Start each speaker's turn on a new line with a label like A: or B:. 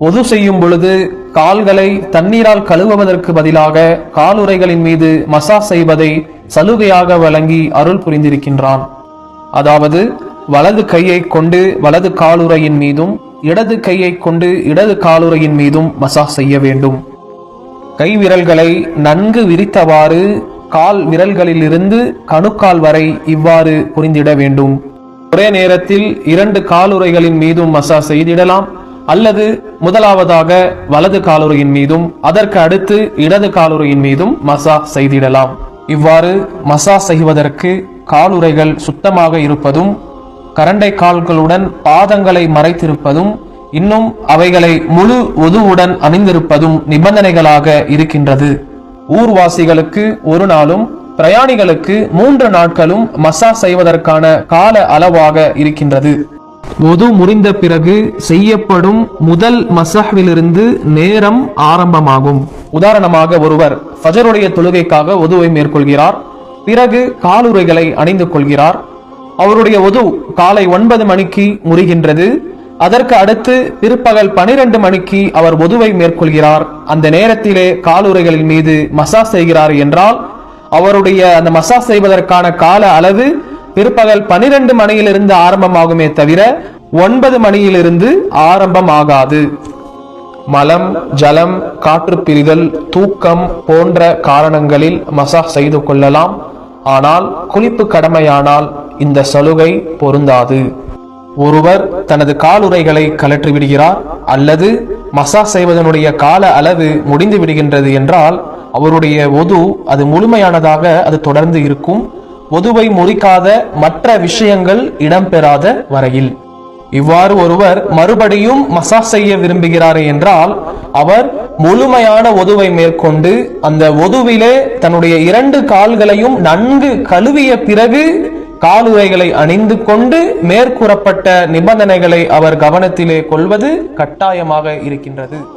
A: ஒது செய்யும் பொழுது கால்களை தண்ணீரால் கழுவுவதற்கு பதிலாக காலுறைகளின் மீது மசாஜ் செய்வதை சலுகையாக வழங்கி அருள் புரிந்திருக்கின்றான். அதாவது வலது கையை கொண்டு வலது காலுறையின் மீதும் இடது கையை கொண்டு இடது காலுறையின் மீதும் மசாஜ் செய்ய வேண்டும். கை விரல்களை நன்கு விரித்தவாறு கால் விரல்களிலிருந்து கணுக்கால் வரை இவ்வாறு புரிந்திட வேண்டும். ஒரே நேரத்தில் இரண்டு காலுறைகளின் மீதும் மசாஜ் செய்திடலாம். அல்லது முதலாவதாக வலது காலுறையின் மீதும் அதற்கு அடுத்து இடது காலுறையின் மீதும் மசாஜ் செய்திடலாம். இவ்வாறு மசாஜ் செய்வதற்கு காலுறைகள் சுத்தமாக இருப்பதும் கரண்டை கால்களுடன் பாதங்களை மறைத்திருப்பதும் இன்னும் அவைகளை முழு ஒதுவுடன் அணிந்திருப்பதும் நிபந்தனைகளாக இருக்கின்றது. ஊர்வாசிகளுக்கு ஒரு நாளும் பிரயாணிகளுக்கு மூன்று நாட்களும் மசாஜ் செய்வதற்கான கால அளவாக இருக்கின்றது. ஒது முறிந்த பிறகு செய்யப்படும் முதல் மசஹ்விலிருந்து நேரம் ஆரம்பமாகும். உதாரணமாக ஒருவர் ஃபஜருடைய தொழுகைக்காக ஒதுவை மேற்கொள்கிறார் பிறகு காலுறைகளை அணிந்து கொள்கிறார். அவருடைய ஒது காலை ஒன்பது மணிக்கு முறிகின்றது. அதற்கு அடுத்து பிற்பகல் பனிரெண்டு மணிக்கு அவர் ஒதுவை மேற்கொள்கிறார். அந்த நேரத்திலே காலுறைகளின் மீது மசாஜ் செய்கிறார் என்றால் அவருடைய அந்த மசாஜ் செய்வதற்கான கால அளவு பிற்பகல் பனிரெண்டு மணியிலிருந்து ஆரம்பமாகுமே தவிர ஒன்பது மணியிலிருந்து ஆரம்பமாகாது. மலம் ஜலம் காற்று பிரிதல் தூக்கம் போன்ற காரணங்களில் மசாஜ் செய்து கொள்ளலாம். ஆனால் குளிப்பு கடமையானால் இந்த சலுகை பொருந்தாது. ஒருவர் தனது காலுறைகளை கலற்றி விடுகிறார் அல்லது மசாஜ் செய்வதனுடைய கால அளவு முடிந்து விடுகின்றது என்றால் அவருடைய ஒது அது முழுமையானதாக அது தொடர்ந்து இருக்கும். ஒதுவை முறிக்காத மற்ற விஷயங்கள் இடம்பெறாத வரையில். இவ்வாறு ஒருவர் மறுபடியும் மசாஜ் செய்ய விரும்புகிறார் என்றால் அவர் முழுமையான ஒதுவை மேற்கொண்டு அந்த ஒதுவிலே தன்னுடைய இரண்டு கால்களையும் நன்கு கழுவிய பிறகு காலுறைகளை அணிந்து கொண்டு மேற்கூறப்பட்ட நிபந்தனைகளை அவர் கவனத்திலே கொள்வது கட்டாயமாக இருக்கின்றது.